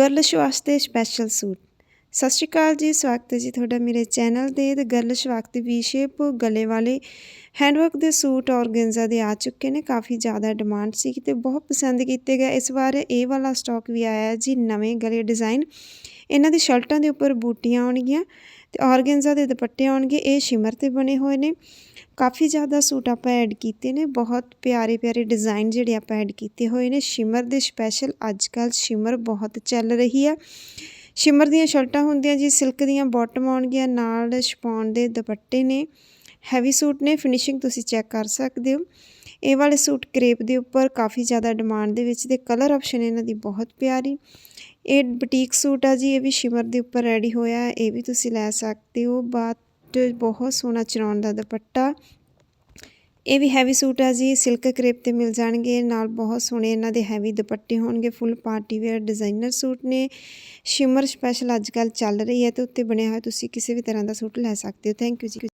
Girlish ਵਾਸਤੇ special suit ਸਤਿ ਸ਼੍ਰੀ ਅਕਾਲ ਜੀ ਸਵਾਗਤ ਹੈ ਜੀ ਤੁਹਾਡਾ ਮੇਰੇ ਚੈਨਲ ਤੇ ਤੇ ਗਰਲਿਸ਼ ਵਾਸਤੇ ਵੀ ਸ਼ੇਪ ਗਲੇ ਵਾਲੇ ਹੈਂਡਵਰਕ ਦੇ ਸੂਟ ਔਰਗੈਂਜ਼ਾ ਦੇ ਆ ਚੁੱਕੇ ਨੇ ਕਾਫੀ ਜ਼ਿਆਦਾ ਡਿਮਾਂਡ ਸੀ ਤੇ ਬਹੁਤ ਪਸੰਦ ਕੀਤੇ ਗਏ ਇਸ ਵਾਰ ਇਹ ਵਾਲਾ ਸਟਾਕ ਵੀ ਆਇਆ ਜੀ ਨਵੇਂ ਗਲੇ ਡਿਜ਼ਾਈਨ ਇਹਨਾਂ ਦੀ ਸ਼ਰਟਾਂ ਦੇ ਉੱਪਰ ਬੂਟੀਆਂ ਆਉਣਗੀਆਂ ਤੇ ਔਰਗੈਂਜ਼ਾ ਦੇ ਦੁਪੱਟੇ ਆਉਣਗੇ, ਇਹ ਸ਼ਿਮਰ ਤੇ ਬਣੇ ਹੋਏ ਨੇ। ਕਾਫੀ ਜ਼ਿਆਦਾ ਸੂਟ ਆਪਾਂ ਐਡ ਕੀਤੇ ਨੇ, ਬਹੁਤ ਪਿਆਰੇ ਪਿਆਰੇ ਡਿਜ਼ਾਈਨ ਜਿਹੜੇ ਆਪਾਂ ਐਡ ਕੀਤੇ ਹੋਏ ਨੇ। ਸ਼ਿਮਰ ਦੇ ਸਪੈਸ਼ਲ ਅੱਜ ਕੱਲ੍ਹ ਸ਼ਿਮਰ ਬਹੁਤ ਚੱਲ ਰਹੀ ਆ ਸ਼ਿਮਰ ਦੀਆਂ ਸ਼ਰਟਾਂ ਹੁੰਦੀਆਂ ਜੀ, ਸਿਲਕ ਦੀਆਂ ਬਾਟਮ ਆਉਣਗੀਆਂ, ਨਾਲ ਸ਼ਪੌਨ ਦੇ ਦੁਪੱਟੇ ਨੇ। ਹੈਵੀ ਸੂਟ ਨੇ, ਫਿਨਿਸ਼ਿੰਗ ਤੁਸੀਂ ਚੈੱਕ ਕਰ ਸਕਦੇ ਹੋ। ਇਹ ਵਾਲੇ ਸੂਟ ਕਰੇਪ ਦੇ ਉੱਪਰ ਕਾਫੀ ਜ਼ਿਆਦਾ ਡਿਮਾਂਡ ਦੇ ਵਿੱਚ ਤੇ ਕਲਰ ਆਪਸ਼ਨ ਇਹਨਾਂ ਦੀ ਬਹੁਤ ਪਿਆਰੀ। ਇਹ ਬੁਟੀਕ ਸੂਟ ਆ ਜੀ, ਇਹ ਵੀ ਸ਼ਿਮਰ ਦੇ ਉੱਪਰ ਰੈਡੀ ਹੋਇਆ ਇਹ ਵੀ ਤੁਸੀਂ ਲੈ ਸਕਦੇ ਹੋ। ਬਾਤ ਬਹੁਤ ਸੋਹਣਾ ਚਰਾਉਣ ਦਾ ਦੁਪੱਟਾ। ਇਹ ਵੀ ਹੈਵੀ ਸੂਟ ਆ ਜੀ ਸਿਲਕ ਕਰੇਪ ਤੇ ਮਿਲ ਜਾਣਗੇ। ਨਾਲ ਬਹੁਤ ਸੋਹਣੇ ਇਹਨਾਂ ਦੇ ਹੈਵੀ ਦੁਪੱਟੇ ਹੋਣਗੇ full party wear designer suit ਨੇ। ਸ਼ਿਮਰ ਸਪੈਸ਼ਲ ਅੱਜ ਕੱਲ ਚੱਲ ਰਹੀ ਹੈ ਤੇ ਉੱਤੇ ਬਣਿਆ ਹੋਇਆ ਤੁਸੀਂ ਕਿਸੇ ਵੀ ਤਰ੍ਹਾਂ ਦਾ ਸੂਟ ਲੈ ਸਕਦੇ ਹੋ। ਥੈਂਕ ਯੂ ਜੀ।